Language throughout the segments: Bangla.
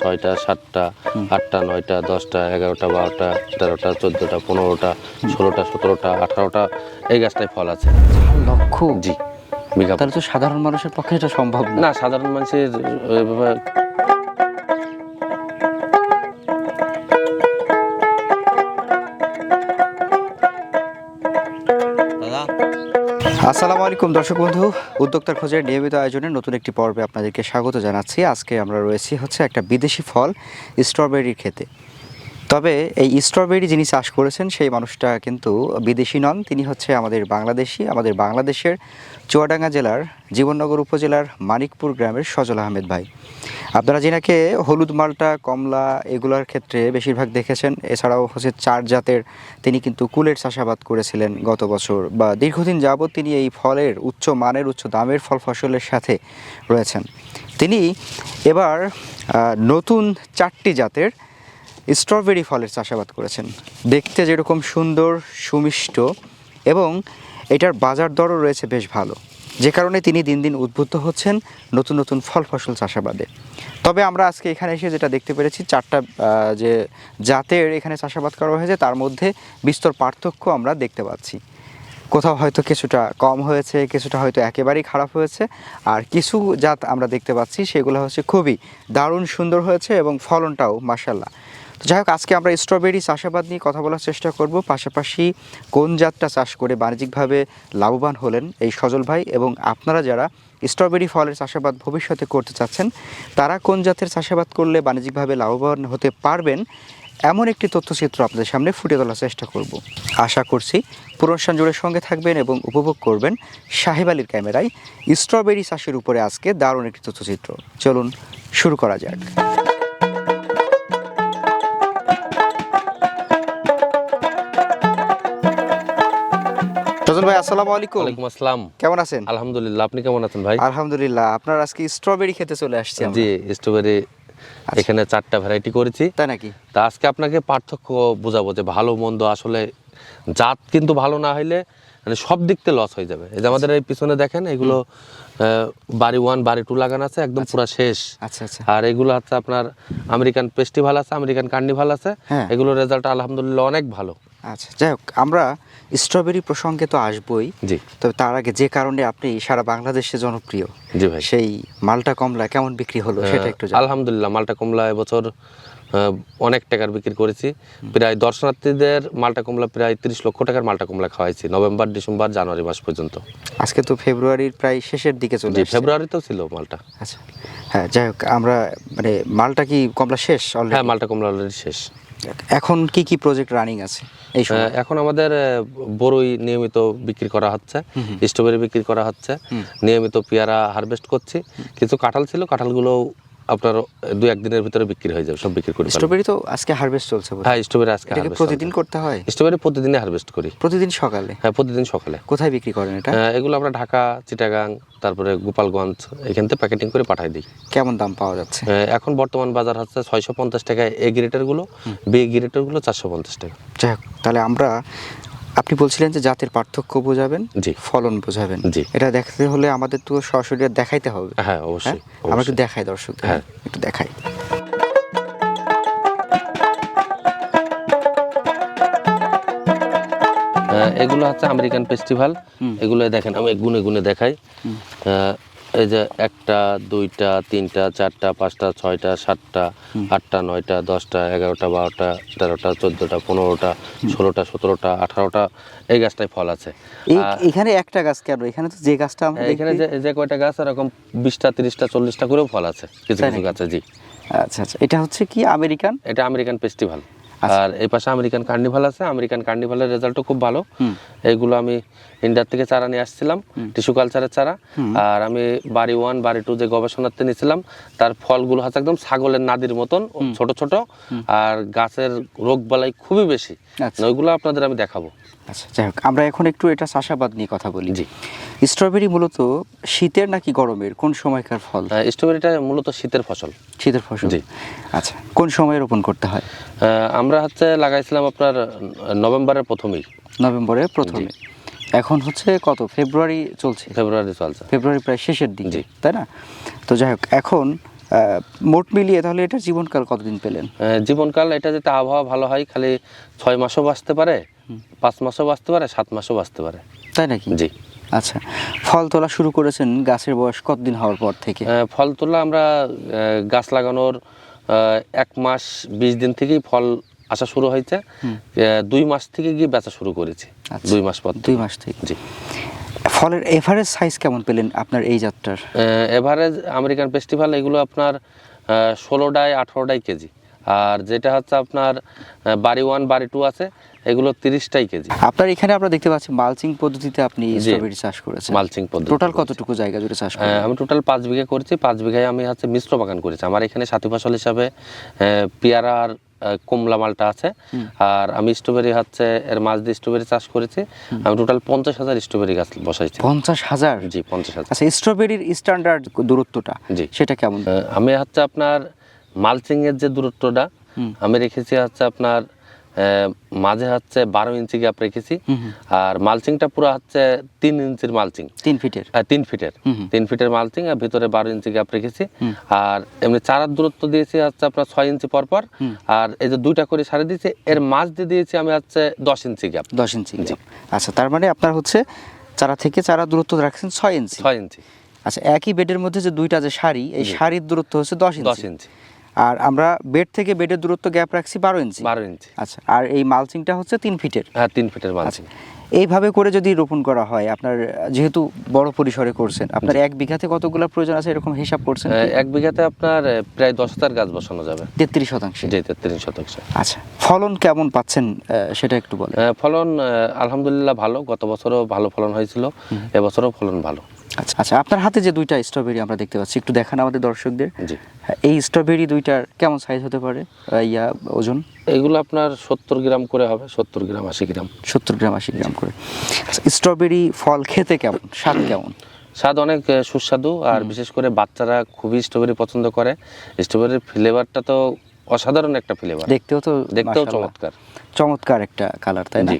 ছয়টা সাতটা আটটা নয়টা দশটা এগারোটা বারোটা তেরোটা চোদ্দোটা পনেরোটা ষোলোটা সতেরোটা আঠারোটা এই গাছটায় ফল আছে। লক্ষ জি। বিঘা তাহলে তো সাধারণ মানুষের পক্ষে এটা সম্ভব না। না সাধারণ মানুষের আসসালামু আলাইকুম, দর্শক বন্ধু। উদ্যোক্তার খোঁজের নিয়মিত আয়োজনে নতুন একটি পর্বে আপনাদেরকে স্বাগত জানাচ্ছি। আজকে আমরা রয়েছি হচ্ছে একটা বিদেশি ফল স্ট্রবেরির খেতে তবে এই স্ট্রবেরি যিনি চাষ করেছেন, সেই মানুষটা কিন্তু বিদেশি নন। তিনি হচ্ছে আমাদের বাংলাদেশি, আমাদের বাংলাদেশের চুয়াডাঙ্গা জেলার জীবননগর উপজেলার মানিকপুর গ্রামের সজল আহমেদ ভাই। আপনারা যিনাকে হলুদ মালটা, কমলা এগুলোর ক্ষেত্রে বেশিরভাগ দেখেছেন, এছাড়াও হচ্ছে চার জাতের তিনি কিন্তু কুলের চাষাবাদ করেছিলেন গত বছর বা দীর্ঘদিন যাবৎ তিনি এই ফলের উচ্চ মানের, উচ্চ দামের ফল ফসলের সাথে রয়েছেন। তিনি এবার নতুন চারটি জাতের স্ট্রবেরি ফলের চাষাবাদ করেছেন। দেখতে যেরকম সুন্দর, সুমিষ্ট এবং এটার বাজার দরও রয়েছে বেশ ভালো। যে কারণে তিনি দিন দিন উদ্বুদ্ধ হচ্ছেন নতুন নতুন ফল ফসল চাষাবাদে। তবে আমরা আজকে এখানে এসে যেটা দেখতে পেরেছি, চারটা যে জাতের এখানে চাষাবাদ করা হয়েছে, তার মধ্যে বিস্তর পার্থক্য আমরা দেখতে পাচ্ছি। কোথাও হয়তো কিছুটা কম হয়েছে, কিছুটা হয়তো একেবারেই খারাপ হয়েছে, আর কিছু জাত আমরা দেখতে পাচ্ছি, সেগুলো হচ্ছে খুবই দারুণ সুন্দর হয়েছে এবং ফলনটাও মাসাল্লাহ তো যাই হোক, আজকে আমরা স্ট্রবেরি চাষাবাদ নিয়ে কথা বলার চেষ্টা করব। পাশাপাশি কোন জাতটা চাষ করে বাণিজ্যিকভাবে লাভবান হলেন এই সজল ভাই এবং আপনারা যারা স্ট্রবেরি ফলের চাষাবাদ ভবিষ্যতে করতে চাচ্ছেন, তারা কোন জাতের চাষাবাদ করলে বাণিজ্যিকভাবে লাভবান হতে পারবেন? এমন একটি তথ্যচিত্র আপনাদের সামনে ফুটে তোলার চেষ্টা করব। আশা করছি পুরস্কার জুড়ে সঙ্গে থাকবেন এবং উপভোগ করবেন সাহেব আলীর ক্যামেরায় স্ট্রবেরি চাষের উপরে আজকে দারুণ একটি তথ্যচিত্র। চলুন, শুরু করা যাক। ভাই আসসালামু আলাইকুম। ওয়ালাইকুম আসসালাম। কেমন আছেন? আলহামদুলিল্লাহ আপনি কেমন আছেন ভাই? আলহামদুলিল্লাহ আপনার আজকে স্ট্রবেরি খেতে চলে আসছি জি স্ট্রবেরি এখানে চারটা ভ্যারাইটি করেছি। তাই নাকি? তা আজকে আপনাকে পার্থক্য বোঝাবো যে ভালো মন্দ আসলে জাত কিন্তু ভালো না হইলে মানে সব দিক থেকে লস হয়ে যাবে। এই যে আমাদের এই পিছনে দেখেন এগুলো বাড়ি ওয়ান বাড়ি টু লাগানো আছে একদম পুরো শেষ। আচ্ছা আচ্ছা। আর এগুলো হচ্ছে আপনার আমেরিকান ফেস্টিভ্যাল আছে আমেরিকান কার্নিভাল আছে। হ্যাঁ। এগুলোর রেজাল্ট আলহামদুলিল্লাহ অনেক ভালো। আচ্ছা যাই হোক আমরা স্ট্রবেরি প্রসঙ্গে তো আসবই। জি। তবে তার আগে যে কারণে আপনি সারা বাংলাদেশে জনপ্রিয় জি ভাই। সেই মালটা কমলা কেমন বিক্রি হলো সেটা একটু আলহামদুলিল্লাহ মালটা কমলা এবছর অনেক টাকার বিক্রি করেছি। প্রায় দর্শনার্থীদের মালটা কমলা প্রায় তিরিশ লক্ষ টাকার মালটা কমলা খাওয়াইছি নভেম্বর ডিসেম্বর জানুয়ারি মাস পর্যন্ত। আজকে তো ফেব্রুয়ারির প্রায় শেষের দিকে চলে। ফেব্রুয়ারিতেও ছিল মালটা। আচ্ছা হ্যাঁ যাই হোক আমরা মানে মালটা কি কমলা শেষ হ্যাঁ মালটা কমলা অলরেডি শেষ। এখন কি কি প্রজেক্ট রানিং আছে এই সময়? এখন আমাদের বড়ই নিয়মিত বিক্রি করা হচ্ছে স্ট্রবেরি বিক্রি করা হচ্ছে নিয়মিত পেয়ারা হারভেস্ট করছি। কিছু কাঁঠাল ছিল কাঁঠালগুলো আপনার দু একদিনের ভিতরে বিক্রি হয়ে যাবে সব বিক্রি করি স্ট্রবেরি তো আজকে হারভেস্ট চলছে হ্যাঁ স্ট্রবেরি আজকে এটাকে প্রতিদিন করতে হয়? স্ট্রবেরি প্রতিদিনই হারভেস্ট করি। প্রতিদিন সকালে? হ্যাঁ প্রতিদিন সকালে। কোথায় বিক্রি করেন এটা? এগুলো আমরা ঢাকা চিটাগাং তারপরে গোপালগঞ্জ এখান থেকে প্যাকেটিং করে পাঠাই দিই। কেমন দাম পাওয়া যাচ্ছে? এখন বর্তমান বাজার হচ্ছে ছয়শো পঞ্চাশ টাকা। এ গ্রেটারগুলো বি গ্রেটারগুলো চারশো পঞ্চাশ টাকা। যাই হোক তাহলে আমরা আপনি বলছিলেন যে জাতের পার্থক্য বোঝাবেন জি। ফলন বোঝাবেন। জি। এটা দেখতে হলে আমাদের তো সরাসরি দেখাইতে হবে। হ্যাঁ হ্যাঁ? অবশ্যই আমরা একটু দেখাই দর্শক হ্যাঁ। একটু দেখাই। এগুলো হচ্ছে আমেরিকান ফেস্টিভ্যাল এগুলো দেখেন আমি গুনে গুনে দেখাই। এই যে একটা দুইটা তিনটা চারটা পাঁচটা ছয়টা সাতটা আটটা নয়টা দশটা এগারোটা বারোটা তেরোটা চোদ্দোটা পনেরোটা ষোলোটা সতেরোটা আঠারোটা এই গাছটায় ফল আছে। এখানে একটা গাছ কেন? এখানে তো যে গাছটা এখানে যে কয়টা গাছ এরকম বিশটা তিরিশটা চল্লিশটা করেও ফল আছে কিছু কিছু? গাছে জি। আচ্ছা আচ্ছা। এটা হচ্ছে কি আমেরিকান? এটা আমেরিকান ফেস্টিভ্যাল আচ্ছা। আর এই পাশে আমেরিকান কার্নিভাল আছে। আমেরিকান কার্নিভালের রেজাল্টও খুব ভালো। এইগুলো আমি ইন্ডিয়ার থেকে চারা নিয়ে আসছিলাম টিস্যু কালচারের চারা। আর আমি বাড়ি ওয়ান বাড়ি টু যে গবেষণাতে নিয়েছিলাম তার ফলগুলো হচ্ছে একদম ছাগলের নাদির মতন ছোট ছোট। আর গাছের রোগ বালাই খুবই বেশি। আচ্ছা। ওইগুলো আপনাদের আমি দেখাবো। আচ্ছা যাই হোক আমরা এখন একটু এটা চাষাবাদ নিয়ে কথা বলি। জি। স্ট্রবেরি মূলত শীতের নাকি গরমের? কোন সময়কার ফল? স্ট্রবেরিটা মূলত শীতের ফসল। শীতের ফসল। জি। আচ্ছা কোন সময় রোপণ করতে হয়? আমরা হচ্ছে লাগাইছিলাম আপনার নভেম্বরের প্রথমেই। নভেম্বরের প্রথমে। এখন হচ্ছে কত? ফেব্রুয়ারি চলছে। ফেব্রুয়ারি চলছে। ফেব্রুয়ারি প্রায় শেষের দিন। তাই না? তো যাই হোক এখন মোট মিলিয়ে তাহলে এটা জীবনকাল কতদিন পেলেন? জীবনকাল এটা যাতে আবহাওয়া ভালো হয় খালি ছয় মাসও বাঁচতে পারে পাঁচ মাসও বাঁচতে পারে সাত মাসও বাঁচতে পারে। তাই নাকি? জি। আচ্ছা ফল তোলা শুরু করেছেন গাছের বয়স কতদিন হওয়ার পর থেকে? ফল তোলা আমরা গাছ লাগানোর এক মাস বিশ দিন থেকেই ফল আসা শুরু হয়েছে। দুই মাস থেকে গিয়ে বেচা শুরু করেছি। আচ্ছা। দুই মাস পর দুই মাস থেকে। জি। ফলের এভারেজ সাইজ কেমন পেলেন আপনার এই যাত্রার এভারেজ আমেরিকান ফেস্টিভ্যাল এগুলো আপনার ষোলোটায় আঠেরোটাই কেজি। আর যেটা হচ্ছে আপনার বাড়ি ওয়ান বাড়ি টু আছে এগুলো তিরিশটাই কেজি। আপনার এখানে আমরা দেখতে পাচ্ছি মালচিং পদ্ধতিতে আপনি। স্ট্রবেরি চাষ করেছেন। মালচিং পদ্ধতি টোটাল কতটুকু জায়গা জুড়ে চাষ করেন আমি টোটাল পাঁচ বিঘা করেছি পাঁচ বিঘায় আমি হচ্ছে মিশ্র বাগান করেছি। আমার এখানে সাথী ফসল হিসাবে পেয়ারা আর কমলা মালটা আছে। আর আমি স্ট্রবেরি হচ্ছে এর মাছ দিয়ে স্ট্রবেরি চাষ করেছি। আমি টোটাল পঞ্চাশ হাজার স্ট্রবেরি গাছ বসাইছি। পঞ্চাশ হাজার? জি পঞ্চাশ হাজার। আচ্ছা স্ট্রবেরির স্ট্যান্ডার্ড দূরত্বটা জি। সেটা কেমন? আমি হচ্ছে আপনার মালচিং এর যে দূরত্বটা আমি রেখেছি হচ্ছে আপনার মাঝে হচ্ছে বারো ইঞ্চি গ্যাপ রেখেছি। আর মালচিংটা পুরো হচ্ছে তিন ইঞ্চির মালচিং তিন ফিটের? তিন ফিটের। তিন ফিটের মালচিং আর ভিতরে বারো ইঞ্চি গ্যাপ রেখেছি। আর এমনি চারার দূরত্ব দিয়েছি হচ্ছে আপনার ছয় ইঞ্চি পর পর। আর এই যে দুইটা করে সারে দিয়েছি এর মাঝ দিয়ে দিয়েছি আমি হচ্ছে দশ ইঞ্চি গ্যাপ দশ ইঞ্চি gap। আচ্ছা তার মানে আপনার হচ্ছে চারা থেকে চারা দূরত্ব রাখছেন ছয় ইঞ্চি। ছয় ইঞ্চি। আচ্ছা একই বেডের মধ্যে যে দুইটা যে সারি এই সারির দূরত্ব হচ্ছে দশ ইঞ্চি। দশ ইঞ্চি। আর আমরা বেড থেকে বেডের দূরত্ব গ্যাপ রাখছি বারো ইঞ্চি। বারো ইঞ্চি। আচ্ছা আর এই মালচিংটা হচ্ছে তিন ফিটের। হ্যাঁ তিন ফিটের মালচিং। এইভাবে করে যদি রোপণ করা হয় আপনার যেহেতু বড় পরিসরে করছেন আপনার এক বিঘাতে কতগুলো প্রয়োজন আছে এরকম হিসাব করছেন এক বিঘাতে আপনার প্রায় দশ হাজার গাছ বসানো যাবে। তেত্রিশ শতাংশ। জি তেত্রিশ শতাংশ। আচ্ছা ফলন কেমন পাচ্ছেন সেটা একটু বলেন। ফলন আলহামদুলিল্লাহ ভালো। গত বছরও ভালো ফলন হয়েছিল এবছরও ফলন ভালো। আচ্ছা আচ্ছা আপনার হাতে যে দুইটা স্ট্রবেরি আমরা দেখতে পাচ্ছি একটু দেখান আমাদের দর্শকদের। জি। এই স্ট্রবেরি দুইটার কেমন সাইজ হতে পারে? ইয়া ওজন? এগুলো আপনার সত্তর গ্রাম করে হবে সত্তর গ্রাম আশি গ্রাম। সত্তর গ্রাম আশি গ্রাম করে। আচ্ছা, স্ট্রবেরি ফল খেতে কেমন? স্বাদ কেমন? স্বাদ অনেক সুস্বাদু আর বিশেষ করে বাচ্চারা খুবই স্ট্রবেরি পছন্দ করে। স্ট্রবেরির ফ্লেভারটা তো অসাধারণ একটা ফ্লেভার দেখতেও তো দেখতেও চমৎকার। চমৎকার একটা কালার তাই না? জি।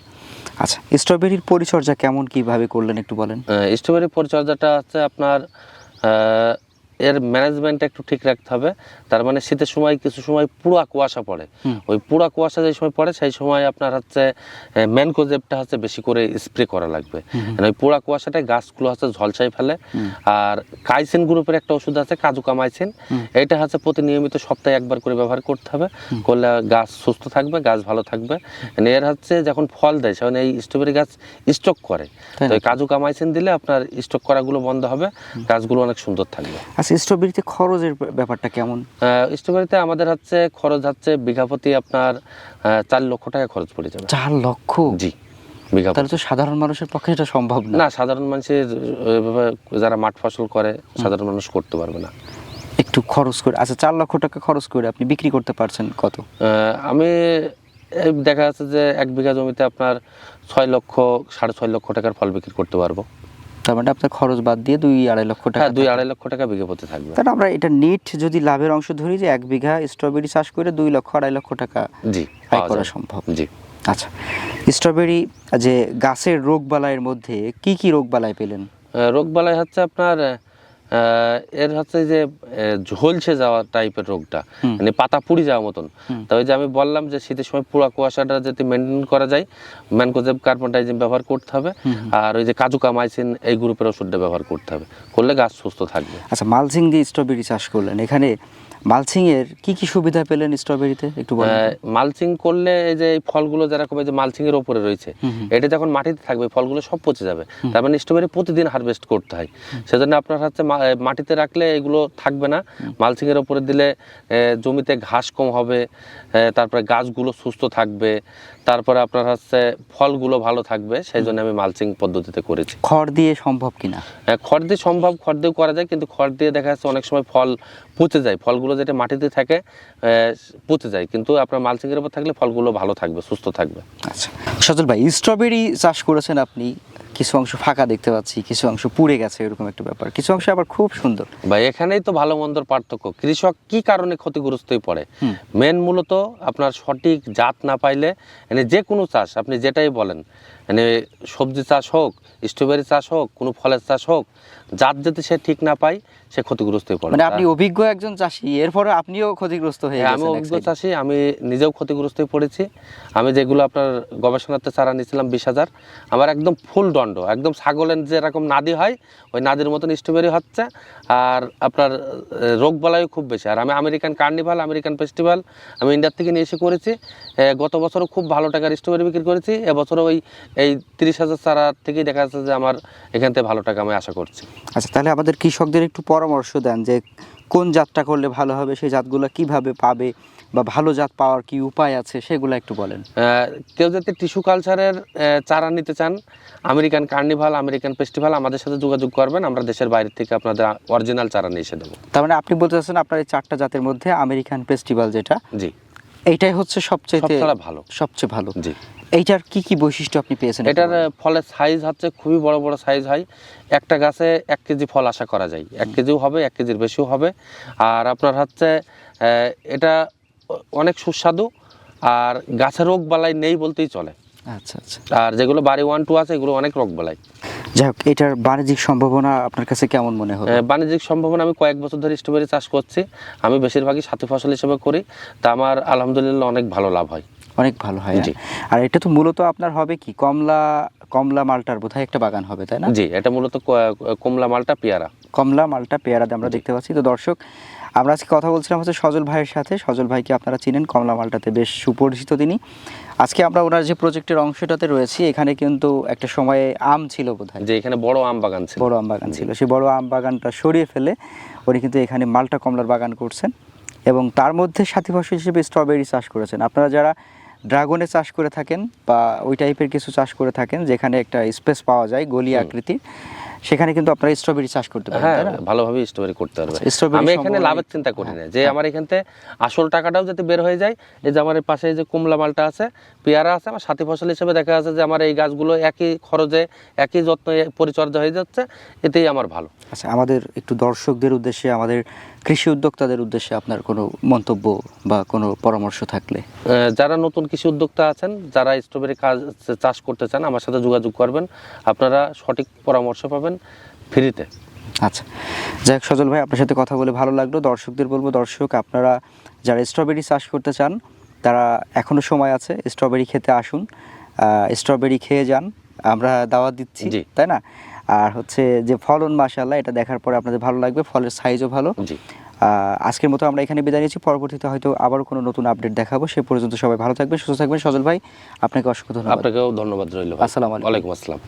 আচ্ছা স্ট্রবেরির পরিচর্যা কেমন কীভাবে করলেন একটু বলেন। স্ট্রবেরির স্ট্রবেরি পরিচর্যাটা হচ্ছে আপনার এর ম্যানেজমেন্ট একটু ঠিক রাখতে হবে। তার মানে শীতের সময় কিছু সময় পুরা কুয়াশা পড়ে। ওই পুরা কুয়াশা যে সময় পড়ে সেই সময় আপনার হচ্ছে ম্যানকোজেবটা হচ্ছে বেশি করে স্প্রে করা লাগবে। মানে ওই পুরা কুয়াশাটায় গাছগুলো হচ্ছে ঝলসাই ফেলে। আর কাইসিন গ্রুপের একটা ওষুধ আছে কাজু কামাইসিন এটা হচ্ছে প্রতি নিয়মিত সপ্তাহে একবার করে ব্যবহার করতে হবে। করলে গাছ সুস্থ থাকবে গাছ ভালো থাকবে। মানে এর হচ্ছে যখন ফল দেয় সেখানে এই স্ট্রবেরি গাছ স্টক করে। তো কাজু কামাইসিন দিলে আপনার স্টক করাগুলো বন্ধ হবে গাছগুলো অনেক সুন্দর থাকবে। আচ্ছা স্ট্রবেরিতে খরচের ব্যাপারটা কেমন? স্ট্রবেরিতে আমাদের হচ্ছে খরচ হচ্ছে বিঘা প্রতি আপনার চার লক্ষ টাকা খরচ পড়ে যাবে। চার লক্ষ? জি তাহলে তো সাধারণ মানুষের পক্ষে এটা সম্ভব না। না সাধারণ মানুষের যারা মাঠ ফসল করে সাধারণ মানুষ করতে পারবে না। একটু খরচ করে আচ্ছা চার লক্ষ টাকা খরচ করে আপনি বিক্রি করতে পারছেন কত? আমি দেখা যাচ্ছে যে এক বিঘা জমিতে আপনার ছয় লক্ষ সাড়ে ছয় লক্ষ টাকার ফল বিক্রি করতে পারব। তার মানে আপনার খরচ বাদ দিয়ে দুই আড়াই লক্ষ টাকা হ্যাঁ দুই আড়াই লক্ষ টাকা বিঘা পথে থাকবে। তাহলে আমরা এটা নেট যদি লাভের অংশ ধরি যে এক বিঘা স্ট্রবেরি চাষ করে দুই লক্ষ আড়াই লক্ষ টাকা জি আয় করা সম্ভব। জি। আচ্ছা স্ট্রবেরি যে গাছের রোগ বালাইয়ের মধ্যে কি কি রোগ বালাই পেলেন? রোগ বালাই হচ্ছে আপনার এর হচ্ছে যে ঝলছে যাওয়া টাইপের রোগটা। মানে পাতা পুড়ি যাওয়া মতন। তবে যে আমি বললাম যে শীতের সময় পুরা কুয়াশাটা যদি মেনটেন করা যায় ম্যানকোজেব কার্বনটাইজিম ব্যবহার করতে হবে। আর ওই যে কাজু কামাইসিন এই গ্রুপের ওষুধটা ব্যবহার করতে হবে। করলে গাছ সুস্থ থাকবে। আচ্ছা মালসিং দিয়ে স্ট্রবেরি চাষ করলেন। এখানে মালচিং এর কি কি সুবিধা পেলেন স্ট্রবেরিতে? একটু বলেন মালচিং করলে এই যে ফলগুলো যারা কবে যে মালচিং এর ওপরে রয়েছে এটা যখন মাটিতে থাকবে ফলগুলো সব পচে যাবে। তার মানে স্ট্রবেরি প্রতিদিন হারভেস্ট করতে হয়। সেজন্য আপনার হচ্ছে মাটিতে রাখলে এগুলো থাকবে না। মালচিং এর ওপরে দিলে জমিতে ঘাস কম হবে তারপরে গাছগুলো সুস্থ থাকবে তারপরে আপনার হচ্ছে ফলগুলো ভালো থাকবে সেই জন্য আমি মালচিং পদ্ধতিতে করেছি। খড় দিয়ে সম্ভব কিনা? হ্যাঁ, খড় দিয়ে সম্ভব খড় দিয়ে করা যায় কিন্তু খড় দিয়ে দেখা যাচ্ছে অনেক সময় ফল পচে যায় ফলগুলো যেটা মাটিতে থাকে পচে যায়। কিন্তু আপনার মালচিংয়ের উপর থাকলে ফলগুলো ভালো থাকবে, সুস্থ থাকবে। আচ্ছা। সজল ভাই স্ট্রবেরি চাষ করেছেন আপনি কিছু অংশ ফাঁকা দেখতে পাচ্ছি কিছু অংশ পুড়ে গেছে এরকম একটা ব্যাপার। কিছু অংশ আবার খুব সুন্দর। বা এখানেই তো ভালো মন্দর পার্থক্য। কৃষক কি কারণে ক্ষতিগ্রস্তই পড়ে? মেন মূলত আপনার সঠিক জাত না পাইলে মানে যে কোনো চাষ আপনি যেটাই বলেন মানে সবজি চাষ হোক স্ট্রবেরি চাষ হোক কোনো ফলের চাষ হোক জাত যদি সে ঠিক না পায় সে ক্ষতিগ্রস্ত হয়ে পড়ে। মানে আপনি অভিজ্ঞ একজন চাষি এরপরে আপনিও ক্ষতিগ্রস্ত হয়ে হ্যাঁ, আমি অভিজ্ঞ চাষি আমি নিজেও ক্ষতিগ্রস্ত হয়ে পড়েছি। আমি যেগুলো আপনার গবেষণাতে চারা নিয়েছিলাম বিশ হাজার আমার একদম ফুল দণ্ড একদম ছাগলের যেরকম নাদি হয়, ওই নাদির মতন স্ট্রবেরি হচ্ছে, আর আপনার রোগ বালাইও খুব বেশি। আর আমি আমেরিকান কার্নিভাল, আমেরিকান ফেস্টিভ্যাল আমি ইন্ডিয়ার থেকে নিয়ে এসে করেছি গত বছরও খুব ভালো টাকার স্ট্রবেরি বিক্রি করেছি, এবছরও ওই, এই তিরিশ হাজার চারা থেকেই দেখা যাচ্ছে যে আমার এখান থেকে ভালো টাকা আমি আশা করছি। আচ্ছা তাহলে আমাদের কৃষকদের একটু পরামর্শ দেন যে কোন জাতটা করলে ভালো হবে সেই জাতগুলো কীভাবে পাবে বা ভালো জাত পাওয়ার কি উপায় আছে সেগুলো একটু বলেন। কেউ যাতে টিস্যু কালচারের চারা নিতে চান আমেরিকান কার্নিভাল আমেরিকান ফেস্টিভ্যাল আমাদের সাথে যোগাযোগ করবেন আমরা দেশের বাইরে থেকে আপনাদের অরিজিনাল চারা নিয়ে এসে দেবো। তার মানে আপনি বলতে চাচ্ছেন আপনার এই চারটা জাতের মধ্যে আমেরিকান ফেস্টিভ্যাল যেটা জি। এইটাই হচ্ছে সবচেয়ে ভালো। সবচেয়ে ভালো। জি। এইটার কি কি বৈশিষ্ট্য আপনি পেয়েছেন এটার ফলের সাইজ হচ্ছে খুবই বড় বড় সাইজ হয়। একটা গাছে এক কেজি ফল আশা করা যায়। এক কেজিও হবে এক কেজির বেশিও হবে। আর আপনার হচ্ছে এটা অনেক সুস্বাদু। আর গাছে রোগ বালাই নেই বলতেই চলে। আচ্ছা আচ্ছা। আর যেগুলো বাড়ি ওয়ান টু আছে এগুলো অনেক রোগ বালাই। যাই হোক এটার বাণিজ্যিক সম্ভাবনা আপনার কাছে কেমন মনে হয় বাণিজ্যিক সম্ভাবনা আমি কয়েক বছর ধরে স্ট্রবেরি চাষ করছি। আমি বেশিরভাগই সাথী ফসল হিসেবে করি। তা আমার আলহামদুলিল্লাহ অনেক ভালো লাভ হয়। অনেক ভালো হয় জি। হ্যাঁ? আর এটা তো মূলত আপনার হবে কি? কমলা কমলা মালটার বোধহয় একটা বাগান হবে তাই না? জি এটা মূলত কমলা মালটা পেয়ারা। কমলা মালটা পেয়ারা আমরা দেখতে পাচ্ছি। তো দর্শক আমরা আজকে কথা বলছিলাম হচ্ছে সজল ভাইয়ের সাথে। সজল ভাইকে আপনারা চিনেন। কমলা মালটাতে বেশ সুপরিচিত তিনি। আজকে আমরা ওনার যে প্রজেক্টের অংশটাতে রয়েছি এখানে কিন্তু একটা সময়ে আম ছিল বোধহয়। যে এখানে বড় আম বাগান ছিল। বড় আম বাগান ছিল। সেই বড় আম বাগানটা সরিয়ে ফেলে উনি কিন্তু এখানে মালটা কমলার বাগান করছেন এবং তার মধ্যে সাথী ফসল হিসেবে স্ট্রবেরি চাষ করেছেন। আপনারা যারা ড্রাগনে চাষ করে থাকেন বা ওই টাইপের কিছু চাষ করে থাকেন যেখানে একটা স্পেস পাওয়া যায় গলি আকৃতির সেখানে কিন্তু আপনারা স্ট্রবেরি চাষ করতে পারেন হ্যাঁ ভালোভাবে স্ট্রবেরি করতে পারবে। আচ্ছা, আমি এখানে লাভের চিন্তা করি না যে আমার এখান থেকে আসল টাকাটাও যাতে বের হয়ে যায় এই যে আমার পাশে যে কুমলা মালটা আছে পেয়ারা আছে আমার সাথী ফসল হিসেবে দেখা যাচ্ছে যে আমার এই গাছগুলো একই খরচে একই যত্ন পরিচর্যা হয়ে যাচ্ছে এতেই আমার ভালো। আচ্ছা আমাদের একটু দর্শকদের উদ্দেশ্যে আমাদের কৃষি উদ্যোক্তাদের উদ্দেশ্যে আপনার কোনো মন্তব্য বা কোনো পরামর্শ থাকলে? যারা নতুন কৃষি উদ্যোক্তা আছেন যারা স্ট্রবেরি কাজ চাষ করতে চান আমার সাথে যোগাযোগ করবেন। আপনারা সঠিক পরামর্শ পাবেন ফ্রিতে। আচ্ছা। যাই হোক সজল ভাই আপনার সাথে কথা বলে ভালো লাগল। দর্শকদের বলব দর্শক আপনারা যারা স্ট্রবেরি চাষ করতে চান তারা এখনও সময় আছে স্ট্রবেরি খেতে আসুন। স্ট্রবেরি খেয়ে যান। আমরা দাওয়াত দিচ্ছি। তাই না? আর হচ্ছে যে ফলন মাশাল্লাহ এটা দেখার পরে আপনাদের ভালো লাগবে ফলের সাইজও ভালো। জি। আজকের মতো আমরা এখানে বিদায় নিচ্ছি পরবর্তীতে হয়তো আবারও কোনো নতুন আপডেট দেখাবো সে পর্যন্ত সবাই ভালো থাকবেন সুস্থ থাকবেন সজল ভাই আপনাকে অসংখ্য ধন্যবাদ। আপনাকেও ধন্যবাদ রইল আসসালামু আলাইকুম। আসসালাম।